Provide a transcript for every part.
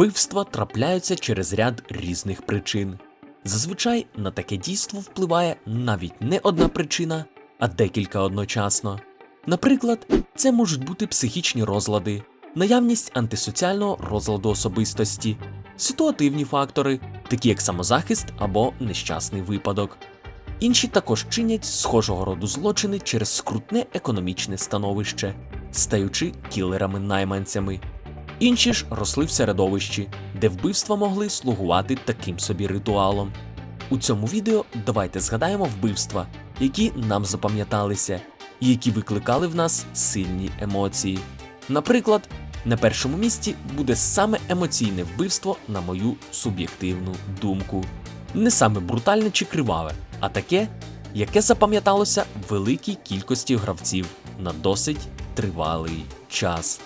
Вбивства трапляються через ряд різних причин. Зазвичай на таке дійство впливає навіть не одна причина, а декілька одночасно. Наприклад, це можуть бути психічні розлади, наявність антисоціального розладу особистості, ситуативні фактори, такі як самозахист або нещасний випадок. Інші також чинять схожого роду злочини через скрутне економічне становище, стаючи кілерами-найманцями. Інші ж росли в середовищі, де вбивства могли слугувати таким собі ритуалом. У цьому відео давайте згадаємо вбивства, які нам запам'яталися, які викликали в нас сильні емоції. Наприклад, на першому місці буде саме емоційне вбивство, на мою суб'єктивну думку. Не саме брутальне чи криваве, а таке, яке запам'яталося великій кількості гравців на досить тривалий час.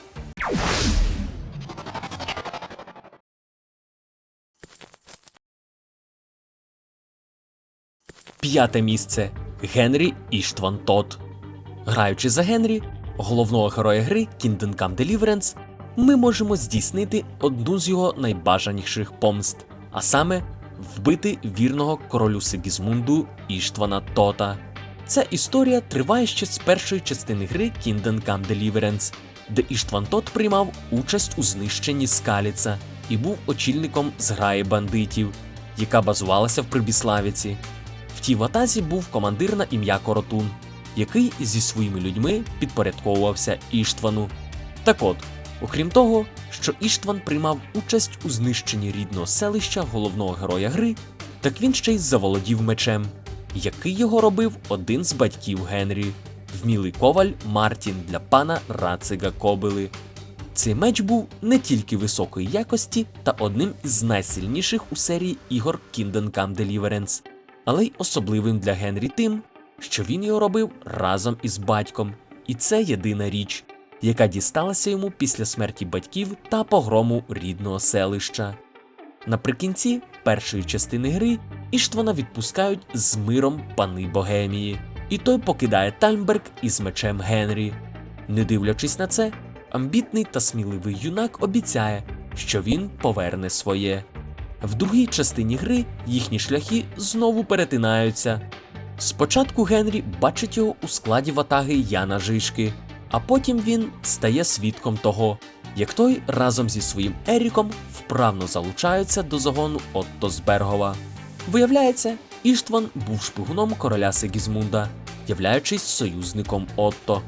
П'яте місце Генрі Іштван Тот. Граючи за Генрі, головного героя гри Kingdom Deliverance, ми можемо здійснити одну з його найбажаніших помст, а саме вбити вірного королю Сигізмунду Іштвана Тота. Ця історія триває ще з першої частини гри Kingdom Come Deliverance, де Іштван Тот приймав участь у знищенні Скаліца і був очільником зграї бандитів, яка базувалася в Прибіславіці. В тій ватазі був командир на ім'я Коротун, який зі своїми людьми підпорядковувався Іштвану. Так от, окрім того, що Іштван приймав участь у знищенні рідного селища головного героя гри, так він ще й заволодів мечем, який його робив один з батьків Генрі, вмілий коваль Мартін для пана Рацига Кобили. Цей меч був не тільки високої якості та одним із найсильніших у серії ігор Kingdom Come Deliverance, але й особливим для Генрі тим, що він його робив разом із батьком, і це єдина річ, яка дісталася йому після смерті батьків та погрому рідного селища. Наприкінці першої частини гри Іштвана відпускають з миром пани Богемії, і той покидає Тальмберг із мечем Генрі. Не дивлячись на це, амбітний та сміливий юнак обіцяє, що він поверне своє. В другій частині гри їхні шляхи знову перетинаються. Спочатку Генрі бачить його у складі ватаги Яна Жишки, а потім він стає свідком того, як той разом зі своїм Еріком вправно залучаються до загону Отто Збергова. Виявляється, Іштван був шпигуном короля Сигізмунда, являючись союзником Отто.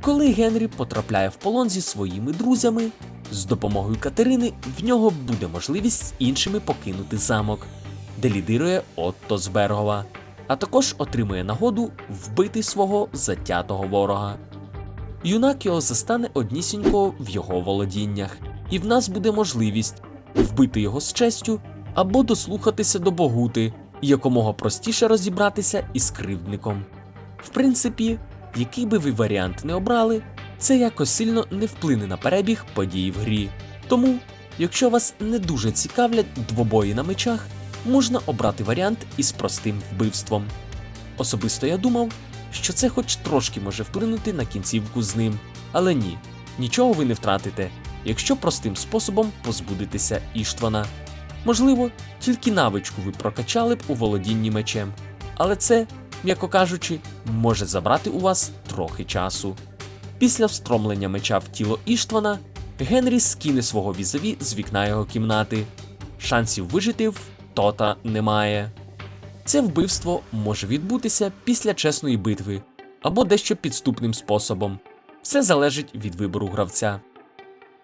Коли Генрі потрапляє в полон зі своїми друзями, з допомогою Катерини в нього буде можливість з іншими покинути замок, де лідирує Отто Збергова, а також отримує нагоду вбити свого затятого ворога. Юнак його застане однісінько в його володіннях, і в нас буде можливість вбити його з честю або дослухатися до Богути якомога простіше розібратися із кривдником. В принципі, який би ви варіант не обрали, це якось сильно не вплине на перебіг подій в грі. Тому, якщо вас не дуже цікавлять двобої на мечах, можна обрати варіант із простим вбивством. Особисто я думав, що це хоч трошки може вплинути на кінцівку з ним, але ні, нічого ви не втратите, якщо простим способом позбудетеся Іштвана. Можливо, тільки навичку ви прокачали б у володінні мечем, але це, м'яко кажучи, може забрати у вас трохи часу. Після встромлення меча в тіло Іштвана, Генрі скине свого візові з вікна його кімнати. Шансів вижити в Тота немає. Це вбивство може відбутися після чесної битви або дещо підступним способом. Все залежить від вибору гравця.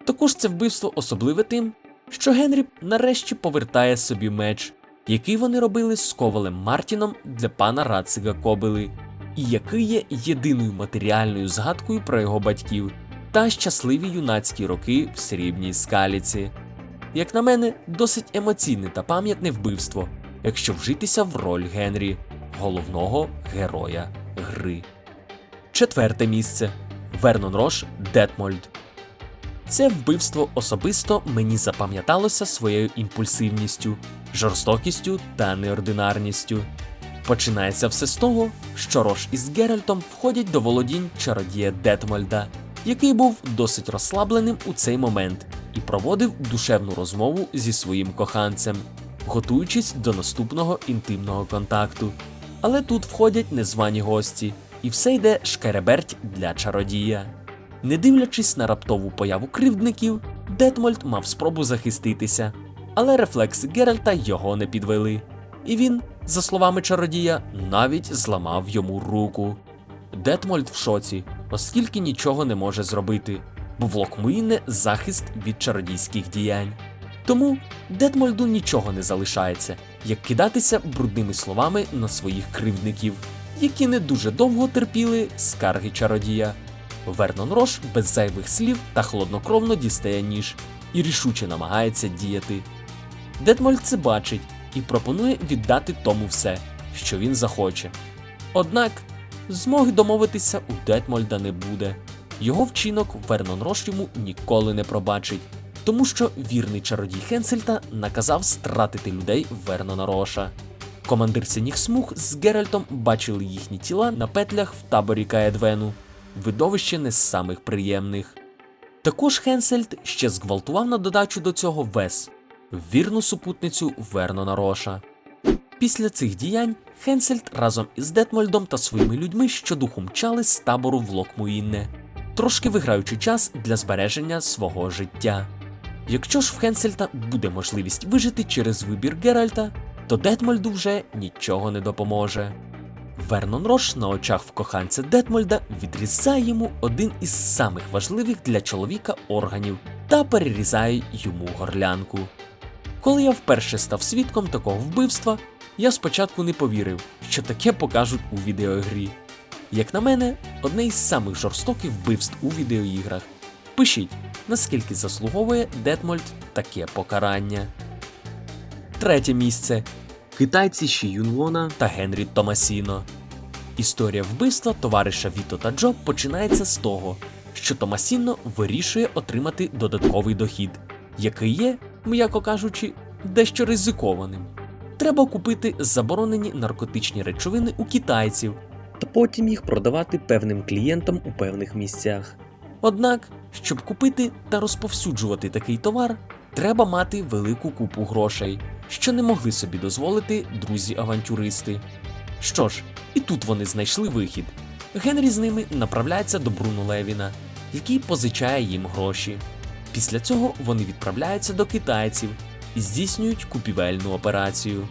Також це вбивство особливе тим, що Генрі нарешті повертає собі меч, який вони робили з ковалем Мартіном для пана Рацига Кобили, і який є єдиною матеріальною згадкою про його батьків та щасливі юнацькі роки в срібній скаліці. Як на мене, досить емоційне та пам'ятне вбивство, якщо вжитися в роль Генрі, головного героя гри. Четверте місце Вернон Рош Детмольд. Це вбивство особисто мені запам'яталося своєю імпульсивністю, жорстокістю та неординарністю. Починається все з того, що Рош із Геральтом входять до володінь чародія Детмольда, який був досить розслабленим у цей момент і проводив душевну розмову зі своїм коханцем, готуючись до наступного інтимного контакту. Але тут входять незвані гості, і все йде шкереберть для чародія. Не дивлячись на раптову появу кривдників, Детмольд мав спробу захиститися, але рефлекси Геральта його не підвели. І він, за словами чародія, навіть зламав йому руку. Детмольд в шоці, оскільки нічого не може зробити, бо в Локмуїне захист від чародійських діянь. Тому Детмольду нічого не залишається, як кидатися брудними словами на своїх кривдників, які не дуже довго терпіли скарги чародія. Вернон Рош без зайвих слів та хладнокровно дістає ніж і рішуче намагається діяти. Детмольд це бачить і пропонує віддати тому все, що він захоче. Однак змоги домовитися у Детмольда не буде. Його вчинок Вернон Рош йому ніколи не пробачить, тому що вірний чародій Хенсельта наказав стратити людей Вернона Роша. Командир синіх смуг з Геральтом бачили їхні тіла на петлях в таборі Каедвену. Видовище не з самих приємних. Також Хенсельд ще зґвалтував на додачу до цього Вес, вірну супутницю Вернона Роша. Після цих діянь Хенсельд разом із Детмольдом та своїми людьми щодуху мчали з табору в Локмуїнне, трошки виграючи час для збереження свого життя. Якщо ж в Хенсельта буде можливість вижити через вибір Геральта, то Детмольду вже нічого не допоможе. Вернон Рош на очах в коханця Детмольда відрізає йому один із самих важливих для чоловіка органів та перерізає йому горлянку. Коли я вперше став свідком такого вбивства, я спочатку не повірив, що таке покажуть у відеогрі. Як на мене, одне із самих жорстоких вбивств у відеоіграх. Пишіть, наскільки заслуговує Детмольд таке покарання. Третє місце китайці Ші Юнвона та Генрі Томасіно. Історія вбивства товариша Віто та Джо починається з того, що Томасіно вирішує отримати додатковий дохід, який є, м'яко кажучи, дещо ризикованим. Треба купити заборонені наркотичні речовини у китайців та потім їх продавати певним клієнтам у певних місцях. Однак, щоб купити та розповсюджувати такий товар, треба мати велику купу грошей, що не могли собі дозволити друзі-авантюристи. Що ж, і тут вони знайшли вихід. Генрі з ними направляється до Бруно Левіна, який позичає їм гроші. Після цього вони відправляються до китайців і здійснюють купівельну операцію.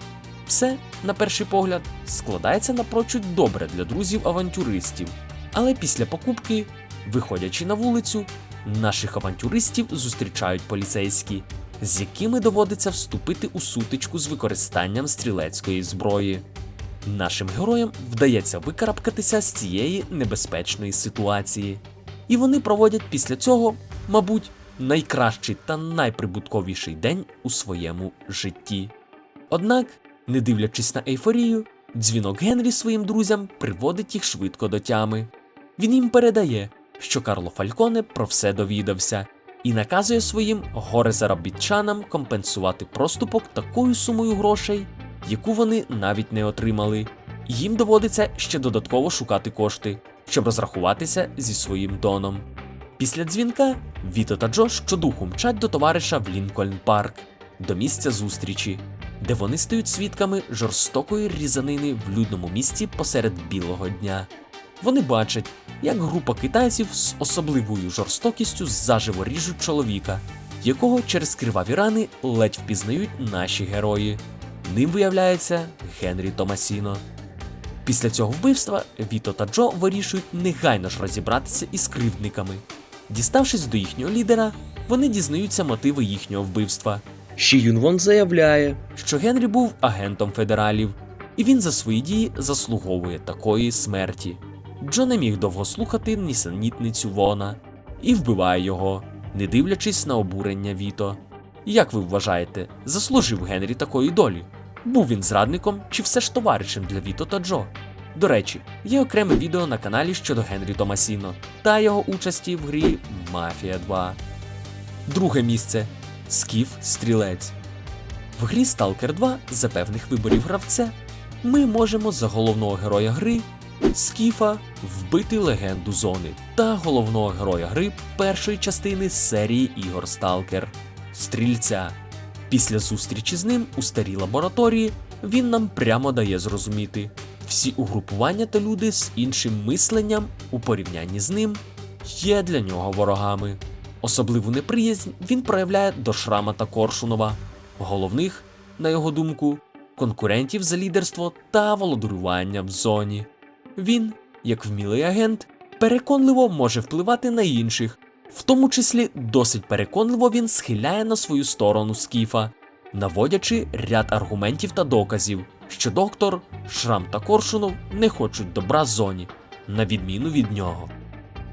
Все, на перший погляд, складається напрочуд добре для друзів-авантюристів. Але після покупки, виходячи на вулицю, наших авантюристів зустрічають поліцейські, з якими доводиться вступити у сутичку з використанням стрілецької зброї. Нашим героям вдається викарабкатися з цієї небезпечної ситуації. І вони проводять після цього, мабуть, найкращий та найприбутковіший день у своєму житті. Однак, не дивлячись на ейфорію, дзвінок Генрі своїм друзям приводить їх швидко до тями. Він їм передає, що Карло Фальконе про все довідався і наказує своїм горе-заробітчанам компенсувати проступок такою сумою грошей, яку вони навіть не отримали. Їм доводиться ще додатково шукати кошти, щоб розрахуватися зі своїм доном. Після дзвінка Віто та Джо щодуху мчать до товариша в Лінкольн Парк, до місця зустрічі, де вони стають свідками жорстокої різанини в людному місті посеред білого дня. Вони бачать, як група китайців з особливою жорстокістю заживо ріжуть чоловіка, якого через криваві рани ледь впізнають наші герої. Ним виявляється Генрі Томасіно. Після цього вбивства Віто та Джо вирішують негайно ж розібратися із кривдниками. Діставшись до їхнього лідера, вони дізнаються мотиви їхнього вбивства. Ші Юнвон заявляє, що Генрі був агентом федералів, і він за свої дії заслуговує такої смерті. Джо не міг довго слухати нісенітницю Вона і вбиває його, не дивлячись на обурення Віто. Як ви вважаєте, заслужив Генрі такої долі? Був він зрадником чи все ж товаришем для Віто та Джо? До речі, є окреме відео на каналі щодо Генрі Томасіно та його участі в грі Мафія 2. Друге місце Скіф Стрілець. В грі Stalker 2 за певних виборів гравця ми можемо за головного героя гри Скіфа вбити легенду зони та головного героя гри першої частини серії ігор Сталкер Стрільця. Після зустрічі з ним у старій лабораторії він нам прямо дає зрозуміти, всі угрупування та люди з іншим мисленням у порівнянні з ним є для нього ворогами. Особливу неприязнь він проявляє до Шрама та Коршунова, головних, на його думку, конкурентів за лідерство та володарювання в зоні. Він, як вмілий агент, переконливо може впливати на інших, в тому числі досить переконливо він схиляє на свою сторону Скіфа, наводячи ряд аргументів та доказів, що доктор, Шрам та Коршунов не хочуть добра зоні, на відміну від нього.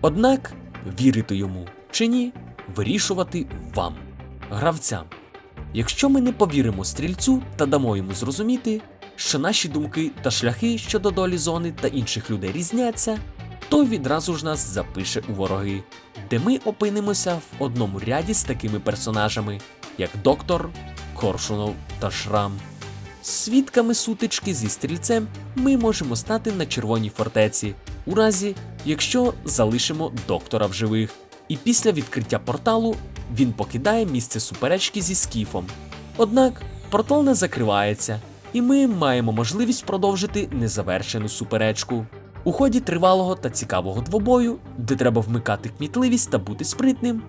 Однак вірити йому чи ні, вирішувати вам, гравцям. Якщо ми не повіримо стрільцю та дамо йому зрозуміти, що наші думки та шляхи щодо долі зони та інших людей різняться, то відразу ж нас запише у вороги, де ми опинимося в одному ряді з такими персонажами, як доктор, Коршунов та Шрам. Свідками сутички зі стрільцем ми можемо стати на червоній фортеці, у разі, якщо залишимо доктора в живих. І після відкриття порталу він покидає місце суперечки зі скіфом. Однак портал не закривається, і ми маємо можливість продовжити незавершену суперечку. У ході тривалого та цікавого двобою, де треба вмикати кмітливість та бути спритним,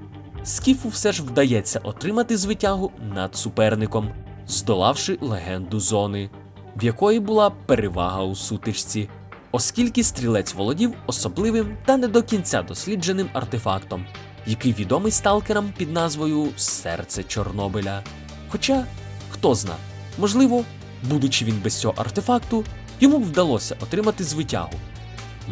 Скіфу все ж вдається отримати звитягу над суперником, здолавши легенду зони, в якої була перевага у сутичці, оскільки стрілець володів особливим та не до кінця дослідженим артефактом, який відомий сталкерам під назвою Серце Чорнобиля. Хоча, хто зна, можливо, будучи він без цього артефакту, йому б вдалося отримати звитягу.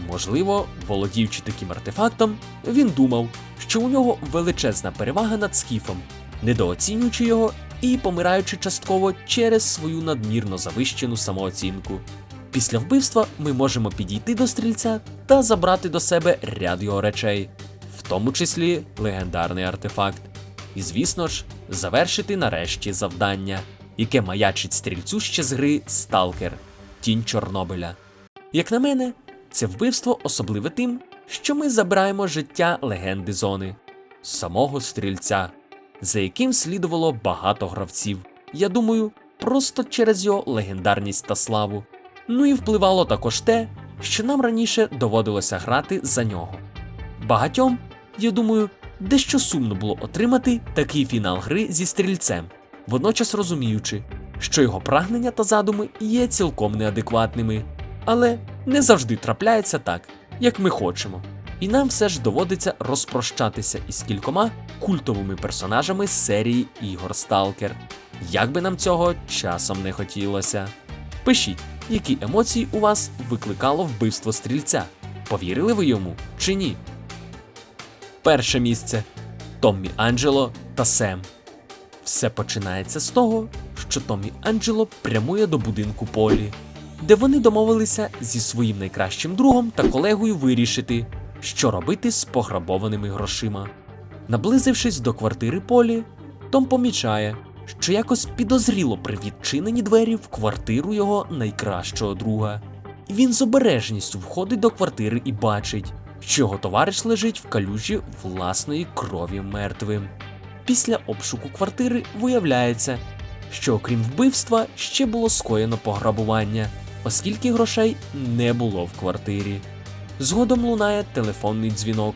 Можливо, володіючи таким артефактом, він думав, що у нього величезна перевага над скіфом, недооцінюючи його і помираючи частково через свою надмірно завищену самооцінку. Після вбивства ми можемо підійти до стрільця та забрати до себе ряд його речей, в тому числі легендарний артефакт. І, звісно ж, завершити нарешті завдання, яке маячить стрільцю ще з гри Сталкер Тінь Чорнобиля. Як на мене, це вбивство особливе тим, що ми забираємо життя легенди зони, самого стрільця, за яким слідувало багато гравців. Я думаю, просто через його легендарність та славу. Ну і впливало також те, що нам раніше доводилося грати за нього. Багатьом, я думаю, дещо сумно було отримати такий фінал гри зі стрільцем, водночас розуміючи, що його прагнення та задуми є цілком неадекватними, але не завжди трапляється так, як ми хочемо. І нам все ж доводиться розпрощатися із кількома культовими персонажами з серії ігор Сталкер. Як би нам цього часом не хотілося. Пишіть, які емоції у вас викликало вбивство стрільця. Повірили ви йому чи ні? Перше місце Томмі Анджело та Сем. Все починається з того, що Томмі Анджело прямує до будинку Полі, де вони домовилися зі своїм найкращим другом та колегою вирішити, що робити з пограбованими грошима. Наблизившись до квартири Полі, Том помічає, що якось підозріло при відчинені двері в квартиру його найкращого друга. І він з обережністю входить до квартири і бачить, що його товариш лежить в калюжі власної крові мертвим. Після обшуку квартири виявляється, що окрім вбивства ще було скоєно пограбування, оскільки грошей не було в квартирі. Згодом лунає телефонний дзвінок.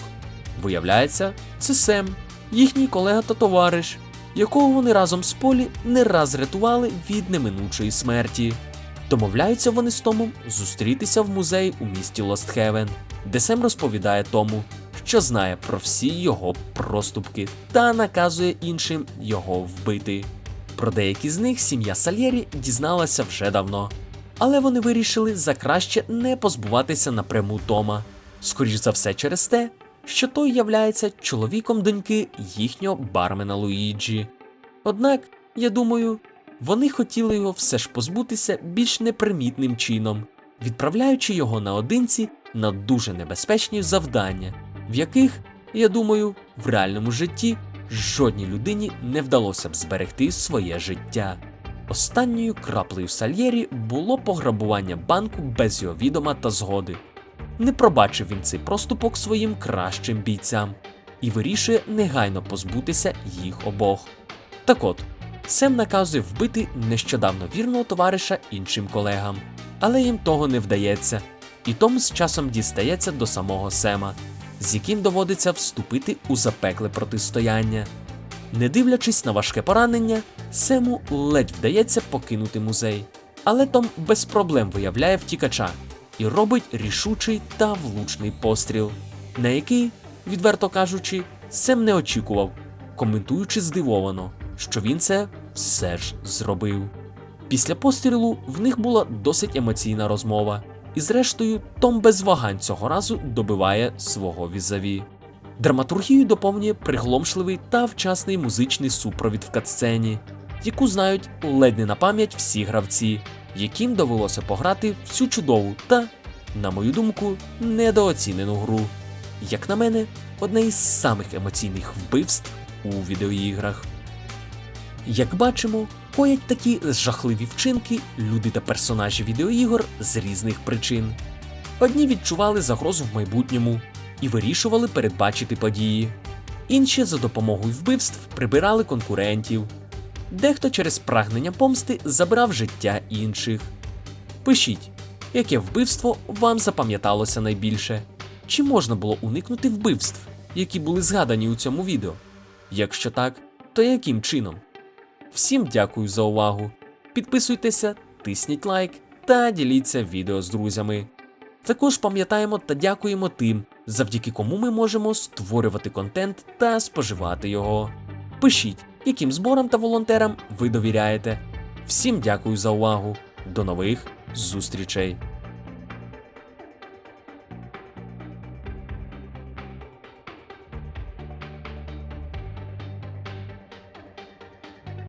Виявляється, це Сем, їхній колега та товариш, якого вони разом з Полі не раз рятували від неминучої смерті. Домовляються вони з Томом зустрітися в музеї у місті Лостхевен, де Сем розповідає Тому, що знає про всі його проступки та наказує іншим його вбити. Про деякі з них сім'я Сальєрі дізналася вже давно, але вони вирішили за краще не позбуватися напряму Тома, скоріш за все через те, що той являється чоловіком доньки їхнього бармена Луїджі. Однак, я думаю, вони хотіли його все ж позбутися більш непримітним чином, відправляючи його наодинці на дуже небезпечні завдання, в яких, я думаю, в реальному житті жодній людині не вдалося б зберегти своє життя. Останньою краплею Сальєрі було пограбування банку без його відома та згоди. Не пробачив він цей проступок своїм кращим бійцям і вирішує негайно позбутися їх обох. Так от, Сем наказує вбити нещодавно вірного товариша іншим колегам, але їм того не вдається, і Том з часом дістається до самого Сема, з яким доводиться вступити у запекле протистояння. Не дивлячись на важке поранення, Сему ледь вдається покинути музей, але Том без проблем виявляє втікача і робить рішучий та влучний постріл, на який, відверто кажучи, Сем не очікував, коментуючи здивовано, що він це все ж зробив. Після пострілу в них була досить емоційна розмова, і зрештою Том без вагань цього разу добиває свого візаві. Драматургію доповнює пригломшливий та вчасний музичний супровід в катсцені, яку знають ледь не на пам'ять всі гравці, яким довелося пограти в цю чудову та, на мою думку, недооцінену гру. Як на мене, одне із самих емоційних вбивств у відеоіграх. Як бачимо, коять такі жахливі вчинки люди та персонажі відеоігор з різних причин. Одні відчували загрозу в майбутньому і вирішували передбачити події, інші за допомогою вбивств прибирали конкурентів, дехто через прагнення помсти забрав життя інших. Пишіть, яке вбивство вам запам'яталося найбільше? Чи можна було уникнути вбивств, які були згадані у цьому відео? Якщо так, то яким чином? Всім дякую за увагу. Підписуйтеся, тисніть лайк та діліться відео з друзями. Також пам'ятаємо та дякуємо тим, завдяки кому ми можемо створювати контент та споживати його. Пишіть, яким зборам та волонтерам ви довіряєте. Всім дякую за увагу. До нових зустрічей!